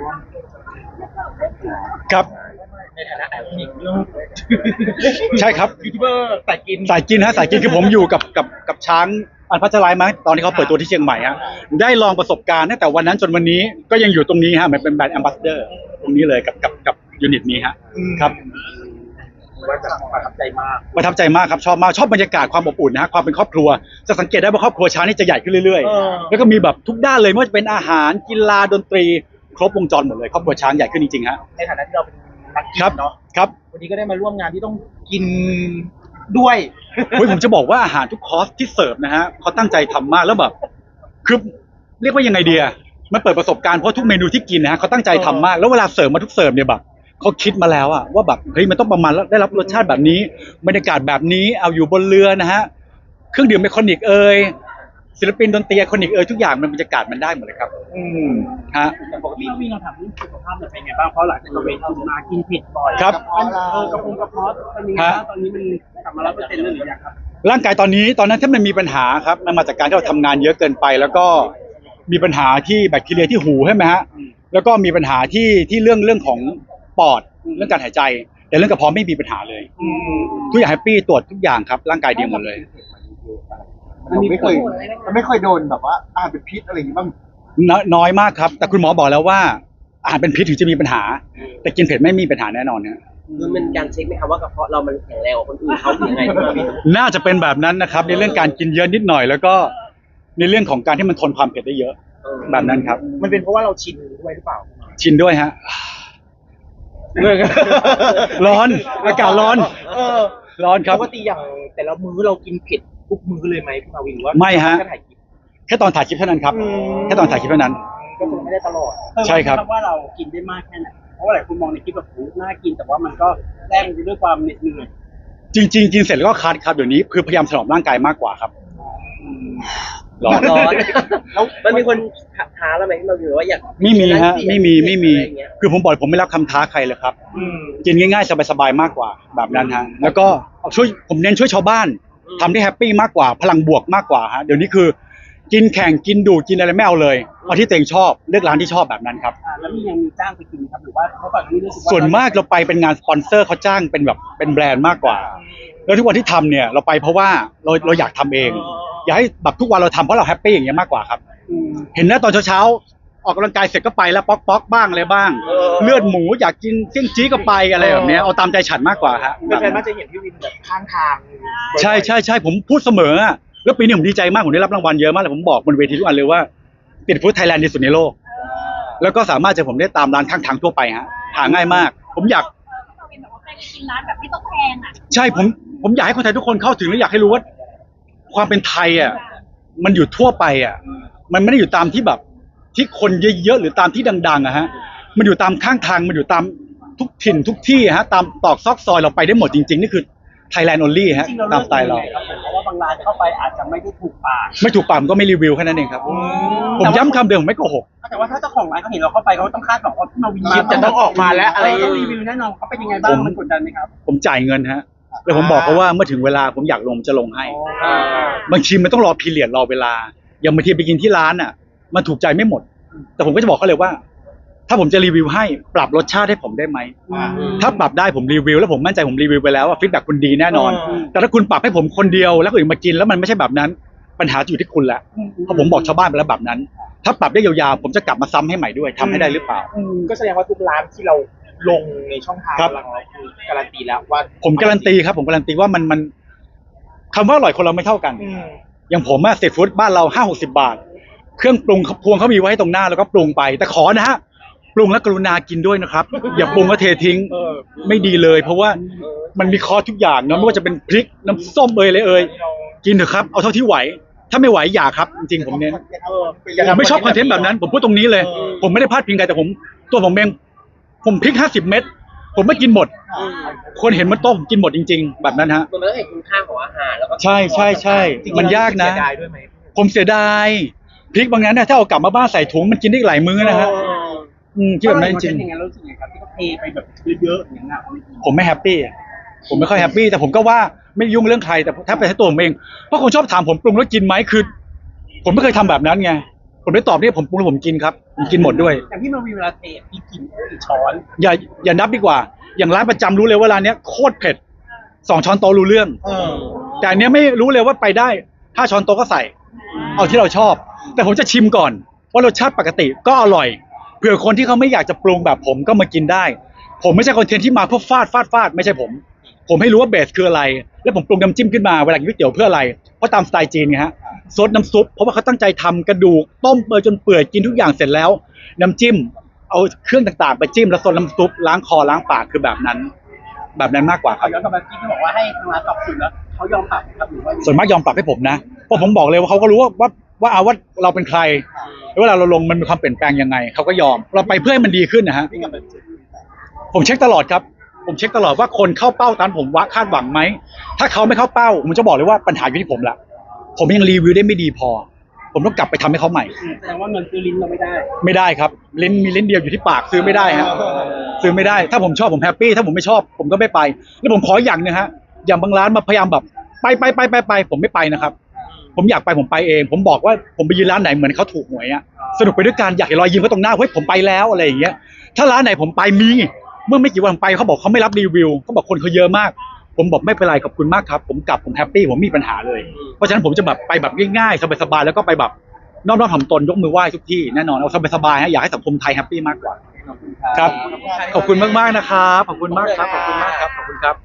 ร่วมครับ ในฐานะแอบพิงใช่ครับ ยูทูบเบอร์แต่กิน สายกินฮะสายกินคือผมอยู่กับกับกับช้างอันพัชรายมั้ยตอนที่เขาเปิดตัวที่เชียงใหม่ฮะได้ลองประสบการณ์ตั้งแต่วันนั้นจนวันนี้ก็ยังอยู่ตรงนี้ฮะเหมือนเป็นแบรนด์แอมบาสเดอร์ตรงนี้เลยกับกับกับยูนิตนี้ฮะครับว่าจะประทับใจมาก ประทับใจมากครับชอบมากชอบบรรยากาศความอบอุ่นนะฮะความเป็นครอบครัวจะสังเกตได้ว่าครอบครัวช้างนี่จะใหญ่ขึ้นเรื่อยเออ ๆ แล้วก็มีแบบทุกด้านเลยไม่ว่าจะเป็นอาหารกีฬาดนตรี ครบวงจรหมดเลยครอบครัวช้างใหญ่ขึ้นจริงๆฮะ ในฐานะที่เราเป็นนักกิครับนเนาะครับวันนี้ก็ได้มาร่วมงานที่ต้องกินด้วย เฮ้ยผมจะบอกว่าอาหารทุกคอร์สที่เสิร์ฟนะฮะเขาตั้งใจทำมากแล้วแบบคือเรียกว่ายังไงเดียมันเปิดประสบการณ์เพราะทุกเมนูที่กินนะฮะเขาตั้งใจทำมากแล้วเวลาเสิร์ฟมาทุกเสิร์ฟเนี่ยแบบเขาคิดมาแล้วอะว่าแบบเฮ้ยมันต้องประมาณแล้วได้รับรสชาติแบบนี้บรรยากาศแบบนี้เอาอยู่บนเรือนะฮะ เครื่องดื่มเมคานิกเอ่ย ศิลปินดนตรีไอคอนิกเอ่ยทุกอย่างมันบรรยากาศมันได้หมดเลยครับ อืมฮะ แต่ปกติวิ่งเราถามเรื่องสุขภาพเนี่ยเป็นไงบ้างเพราะหลังจากเราเวทีมากินเผ็ดบ่อยครับมันเออกระพุ้งกระเพาะเป็นยังไงบ้างตอนนี้มันกลับมารับเปอร์เซ็นต์แล้วหรือยังครับร่างกายตอนนี้ตอนนั้นถ้ามันมีปัญหาครับมันมาจากการที่เราทำงานเยอะเกินไป แล้วก็มีปัญหาที่แบคทีเรียที่หูใช่ไหมฮะแล้วก็มีปัญหาที่ที่เรื่องเรื่องของปอดเรื่องการหายใจ แต่เรื่องกระเพาะไม่มีปัญหาเลยทุกอย่างแฮปปี้ตรวจทุกอย่างครับร่างกายดีหมดเลย มันไม่เคยมันไม่เคยโดนแบบว่าอาหารเป็นพิษอะไรอย่างงี้บ้างน้อยน้อยมากครับ แต่คุณหมอบอกแล้วว่าอาหารเป็นพิษถึงจะมีปัญหา แต่กินเผ็ดไม่มีปัญหาแน่นอนนะคือมันการเช็คไหมครับว่ากระเพาะเรามันแข็งแรงกว่าคนอื่นเขาหรือยังไงที่มาวินน่าจะเป็นแบบนั้นนะครับ ในเรื่องการกินเยอะนิดหน่อย แล้วก็ในเรื่องของการที่มันทนความเผ็ดได้เยอะเออแบบนั้นครับ มันเป็นเพราะว่าเราชินด้วยหรือเปล่า ชินด้วยฮะร้อนอากาศร้อนเออร้อนครับปกติอย่างแต่ละมื้อเรากินเผ็ด ทุกมื้อเลยไหมพี่มาวินหรือว่าไม่ฮะ แค่ถ่ายคลิปแค่ตอนถ่ายคลิปเท่านั้นครับอืมแค่ตอนถ่ายคลิปเท่านั้น ก็คงไม่ได้ตลอดใช่ครับว่าเรากินได้มากแค่ไหนเพราะว่าหลายคนมองในคลิปแบบโอ้น่ากินแต่ว่ามันก็แลกไปด้วยความเหน็ดเหนื่อยจริง ๆ กินเสร็จแล้วก็คัดครับเดี๋ยวนี้คือพยายามถนอมร่างกายมากกว่าครับร้อนร้อนแล้วมันมีคนท้าแล้วไหมที่มาวินว่าอยากไม่มีฮะไม่มีไม่มี อะไรอย่างเงี้ยคือผมบอกผมไม่รับคำท้าใครเลยครับ อืมกินง่ายๆ สบายๆ มากกว่าแบบนั้นฮะแล้วก็เอาช่วยผมเน้นช่วยชาวบ้าน ทำได้แฮปปี้มากกว่าพลังบวกมากกว่าฮะเดี๋ยวนี้คือ กินแข่งกินดูดกินอะไรไม่เอาเลยเอาที่ตัวเองชอบเลือกร้านที่ชอบแบบนั้นครับ อ่าแล้วมียังมีจ้างไปกินไหมครับหรือว่าเพราะก่อนหน้านี้รู้สึกว่าส่วนมากเราไปเป็นงานสปอนเซอร์เขาจ้างเป็นแบบเป็นแบรนด์มากกว่า แล้วทุกวันที่ทำเนี่ยเราไปเพราะว่าเราเราอยากทำเอง อยากให้แบบทุกวันเราทำเพราะเราแฮปปี้อย่างเงี้ยมากกว่าครับ อืม เห็นนะตอนเช้าๆ ออกกำลังกายเสร็จก็ไปแล้วป๊อกป๊อกบ้างอะไรบ้าง เลือดหมูอยากกินเสี่ยงจี้ก็ไปอะไรแบบเนี้ยเอาตามใจฉันมากกว่าฮะแฟนๆมักจะเห็นพี่วินแบบข้างทางบ่อยๆใช่ใช่ใช่ผมพูดเสมออะแล้วปีนี้ผมดีใจมากผมได้รับรางวัลเยอะมากเลยผมบอกบนเวทีทุกอันเลยว่าติดฟู้ดไทยแลนด์ดีสุดในโลก แล้วก็สามารถจะผมได้ตามร้านข้างทางทั่วไปฮะหาง่ายมาก ผมอยาก เราเป็นแบบว่าไปกินร้านแบบไม่ต้องแพงอะใช่ผมผมอยากให้คนไทยทุกคนเข้าถึงและอยากให้รู้ว่า ความเป็นไทยอะมันอยู่ทั่วไปอะ มันไม่ได้อยู่ตามที่แบบ ที่คนเยอะๆหรือตามที่ดังๆอะฮะมันอยู่ตามข้างทางมันอยู่ตามทุกถิ่นทุกที่อะฮะตามตอกซอกซอยเราไปได้หมดจริงๆ นี่คือ Thailand only ฮะจริงๆเราตาเลืมอกสไตล์เรา ยังไงครับผมเพราะว่าบางร้านเข้าไปอาจจะไม่ได้ถูกปากไม่ถูกปากผมก็ไม่รีวิวแค่นั้นเองครับ ผมย้ำคำเดิมผมไม่โกหก แต่ว่าถ้าเจ้าของร้านเขาเห็นเราเข้าไปเขาต้องคาดหวังว่าพี่มาวินคลิปจะต้องออกมาแล้วอะไรเต้องรีวิวแน่นอนเขาเป็นยังไงบ้างผมมันกดดันไหมครับผมจ่ายเงินฮะ แล้วผมบอกเขาว่าเมื่อถึงเวลาผมอยากลงจะลงให้ บางทีมันต้องรอพีเรียดรอเวลา อย่างบางทีไปกินที่ร้านอะ มันถูกใจไม่หมด แต่ผมก็จะบอกเขาเลยว่า ถ้าผมจะรีวิวให้ปรับรสชาติให้ผมได้ไหม ถ้าปรับได้ผมรีวิว แล้วผมมั่นใจผมรีวิวไปแล้วว่าฟีดแบ็กคุณดีแน่นอนอืมแต่ถ้าคุณปรับให้ผมคนเดียวแล้วคนอื่นมากินแล้วมันไม่ใช่แบบนั้น ปัญหาจะอยู่ที่คุณแหละเพราะผมบอกชาวบ้านไปแล้วแบบนั้น ถ้าปรับได้ยาวๆผมจะกลับมาซ้ำให้ใหม่ด้วยทำให้ได้หรือเปล่า อืมก็แสดงว่าทุกร้านที่เราลงในช่องทางครับหลังเราคือการันตีแล้วว่าผมการันตีครับ ผมการันตีว่ามันมันคำว่าอร่อยคนเราไม่เท่ากัน อืม อย่างผมอะสตรีทฟู้ดบ้านเราห้าหกสิบาท เครื่องปรุงพวงเขามีไว้ให้ตรงหน้าแล้วก็ปรุงไป แต่ขอนะฮะปรุงแล้วกรุณากินด้วยนะครับ อย่าปรุงแล้วเททิ้งเออไม่ดีเลย เพราะว่ามันมีคอร์สทุกอย่างเนอะไม่ว่าจะเป็นพริกน้ำส้มเอยเลยเอยกินเถอะครับเอาเท่าที่ไหว ถ้าไม่ไหวอย่าครับ จริงๆผมเน้นผมไม่ชอบคอนเทนต์แบบนั้น ผมพูดตรงนี้เลย ผมไม่ได้พลาดพิงใครแต่ผม ตัวผมเองผมพริกห้าสิบเม็ดผมไม่กินหมด คนเห็นมันโต้ผมกินหมดจริง ๆ แบบนั้นฮะมันไม่ต้องเห็นคุณค่าของอาหารแล้วก็ใช่ใช่ใช่จริงๆมันยากนะเสีดายด้วยไหมผมเสียดาย พริกบางนั้นนะถ้าเอากลับมาบ้านใส่ถุงมันกินได้อีกหลายมื้อนะฮะอืมที่แบบนั้นจริงถ้าเาเห็นคอนเทนต์อย่างนั้นรู้สึกไงครับที่เขาเทไปแบบเยอะๆอย่างนั้นอะผมไม่แฮปปี้ผมไม่ค่อยแฮปปี้แต่ผมก็ว่าไม่ยุ่งเรื่องใครแต่ถ้าเป็นตัวผมเองเพราะคนชอบถามผมปรุงแล้วกินไหมคือ ผมไม่เคยทำแบบนั้นไงผมได้ตอบเนี่ยผมปรุงแล้วผมกินครับผมกินหมดด้วย อย่างพี่มาวีเวลาเทพี่กินกี่ช้อนอย่าอย่านับดีกว่า อย่างร้านประจำรู้เลยว่าร้านเนี้ยโคตรเผ็ดสองช้อนโต๊ะรู้เรื่อง เออแต่อันเนี้ยไม่รู้เลยว่าไปได้ห้าช้อนโต๊ะก็ใส่ เอาที่เราชอบ แต่ผมจะชิมก่อนว่ารสชาติปกติก็อร่อย เผื่อคนที่เขาไม่อยากจะปรุงแบบผมก็มากินได้ ผมไม่ใช่คอนเทนต์ที่มาเพื่อฟาดฟาดฟาดไม่ใช่ผม ผมให้รู้ว่าเบสคืออะไร แล้วผมปรุงน้ำจิ้มขึ้นมาเวลากินก๋วยเตี๋ยวเพื่ออะไรเพราะตามสไตล์จีนไงฮะซดน้ำซุปเพราะว่าเขาตั้งใจทำกระดูกต้มเปื่อยจนเปื่อยกินทุกอย่างเสร็จแล้ว น้ำจิ้มเอาเครื่องต่างๆ ไปจิ้มแล้วซดน้ำซุปล้างคอล้างปากคือแบบนั้น แบบนั้นมากกว่าคเขารับย้อนกลับมาที่เขาบอกว่าให้ทางร้านตอบคุณแล้วเขายอมปรับครับหรือว่าส่วนมากยอมปรับให้ผมนะเพราะผมบอกเลยว่าเขาก็รู้ว่า ว่าว่าเอาว่าเราเป็นใครแล้วเวลาเราลงมันมีความเปลี่ยนแปลงยังไงเขาก็ยอม เราไปเพื่อให้มันดีขึ้นนะฮะพี่กับเป็นผมเช็คตลอดครับ ผมเช็คตลอดว่าคนเข้าเป้าตามผมว่าคาดหวังไหมถ้าเขาไม่เข้าเป้าผมจะบอกเลยว่าปัญหาอยู่ที่ผมละผมยังรีวิวได้ไม่ดีพอ ผมต้องกลับไปทำให้เขาใหม่อืมแสดงว่าเงินซื้อลิ้นเราไม่ได้ ไม่ได้ครับลิ้นมีลิ้นเดียวอยู่ที่ปากซื้อไม่ได้ฮะซื้อไม่ได้ ถ้าผมชอบผมแฮปปี้ถ้าผมไม่ชอบผมก็ไม่ไป แล้วผมขออย่างหนึงฮะอย่างบางร้านมาพยายามแบบไปไปไปไปไปผมไม่ไปนะครับ ผมอยากไปผมไปเอง ผมบอกว่าผมไปยืนร้านไหนเหมือนเขาถูกหวยอะสนุกไปด้วยกันอยากเห็นรอยยิ้มเขาตรงหน้าเฮ้ยผมไปแล้วอะไรอย่างเงี้ยถ้าร้านไหนผมไปมีเมื่อไม่กี่วันผมไปเขาบอกเขาไม่รับรีวิวเขาบอกคนเขาเยอะมาก ผมบอกไม่เป็นไรขอบคุณมากครับ ผมกลับผมแฮปปี้ผมไม่มีปัญหาเลย เพราะฉะนั้นผมจะแบบไปแบบง่ายๆสบายๆแล้วก็ไปแบบนอบๆถ่อมตนยกมือไหว้ทุกที่แน่นอนเอาสบายๆฮะอยากให้สังคมไทยแฮปปี้มากกว่าครับ ขอบคุณมากๆนะครับ ขอบคุณมากครับ ขอบคุณมากครับ ขอบคุณครับ